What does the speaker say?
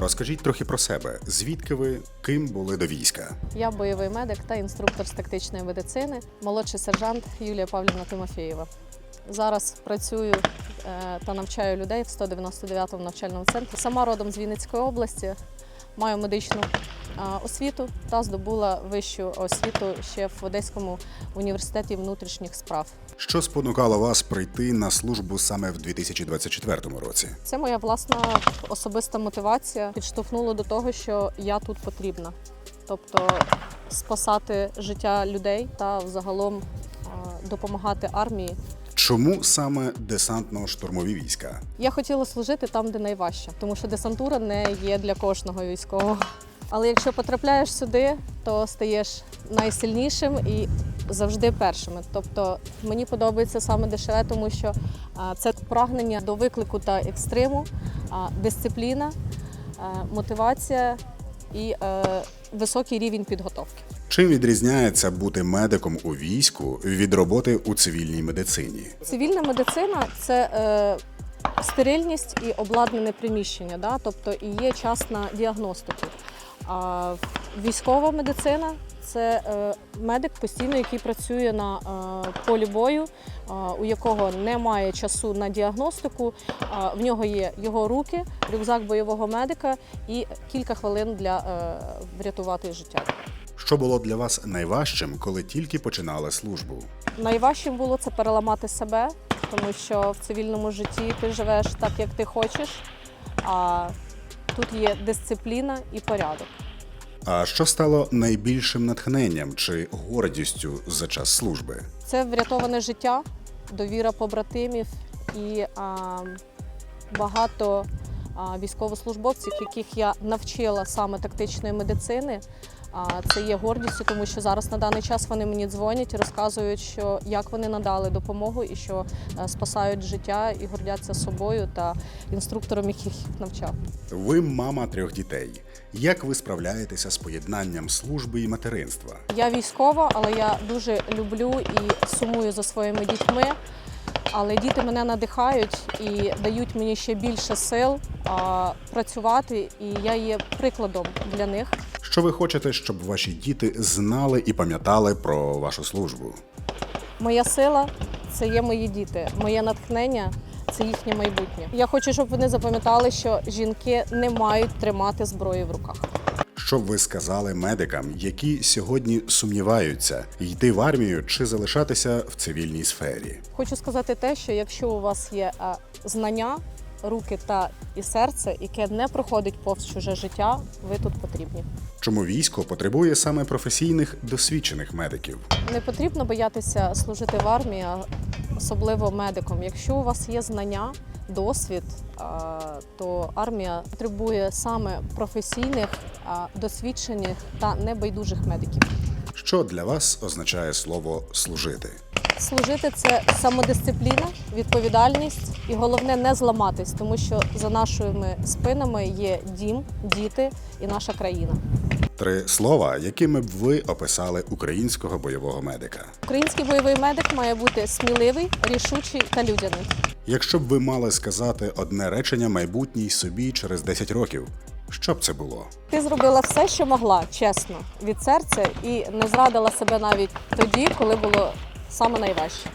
розкажіть трохи про себе. Звідки ви ким були до війська? Я бойовий медик та інструктор з тактичної медицини, молодший сержант Юлія Павлівна Тимофєєва. Зараз працюю е, та навчаю людей в 199-му навчальному центрі. Сама родом з Вінницької області, маю медичну освіту та здобула вищу освіту ще в Одеському університеті внутрішніх справ. Що спонукало вас прийти на службу саме в 2024 році? Це моя власна особиста мотивація підштовхнула до того, що я тут потрібна. Тобто спасати життя людей та взагалом допомагати армії. Чому саме десантно-штурмові війська? Я хотіла служити там, де найважче, тому що десантура не є для кожного військового. Але якщо потрапляєш сюди, то стаєш найсильнішим і завжди першими. Тобто мені подобається саме ДШВ, тому що це прагнення до виклику та екстриму, дисципліна, мотивація і е, високий рівень підготовки. Чим відрізняється бути медиком у війську від роботи у цивільній медицині? Цивільна медицина це е, стерильність і обладнане приміщення, да? тобто і є час на діагностику. А військова медицина це е, медик постійно, який працює на е, полі бою, е, у якого немає часу на діагностику. В нього є його руки, рюкзак бойового медика і кілька хвилин для врятувати життя. Що було для вас найважчим, коли тільки починали службу? Найважчим було це переламати себе, тому що в цивільному житті ти живеш так, як ти хочеш, а тут є дисципліна і порядок. А що стало найбільшим натхненням чи гордістю за час служби? Це врятоване життя, довіра побратимів і а, багато а, військовослужбовців, яких я навчила саме тактичної медицини. А, це є гордістю, тому що зараз на даний час вони мені дзвонять і розказують, що як вони надали допомогу і що е, спасають життя і гордяться собою та інструктором, яких їх навчав. Ви мама трьох дітей. Як ви справляєтеся з поєднанням служби і материнства? Я військова, але я дуже люблю і сумую за своїми дітьми. Але діти мене надихають і дають мені ще більше сил а, працювати, і я є прикладом для них. Що ви хочете, щоб ваші діти знали і пам'ятали про вашу службу? Моя сила це є мої діти, моє натхнення це їхнє майбутнє. Я хочу, щоб вони запам'ятали, що жінки не мають тримати зброю в руках. Що б ви сказали медикам, які сьогодні сумніваються, йти в армію чи залишатися в цивільній сфері? Хочу сказати те, що якщо у вас є е, знання, руки та і серце, яке не проходить повз чуже життя, ви тут потрібні. Чому військо потребує саме професійних досвідчених медиків? Не потрібно боятися служити в армії, особливо медиком. Якщо у вас є знання, досвід, то армія потребує саме професійних, досвідчених та небайдужих медиків. Що для вас означає слово служити? Служити це самодисципліна, відповідальність і головне не зламатись, тому що за нашими спинами є дім, діти і наша країна. Три слова, якими б ви описали українського бойового медика. Український бойовий медик має бути сміливий, рішучий та людяний. Якщо б ви мали сказати одне речення майбутній собі через 10 років, що б це було? Ти зробила все, що могла, чесно, від серця, і не зрадила себе навіть тоді, коли було саме найважче.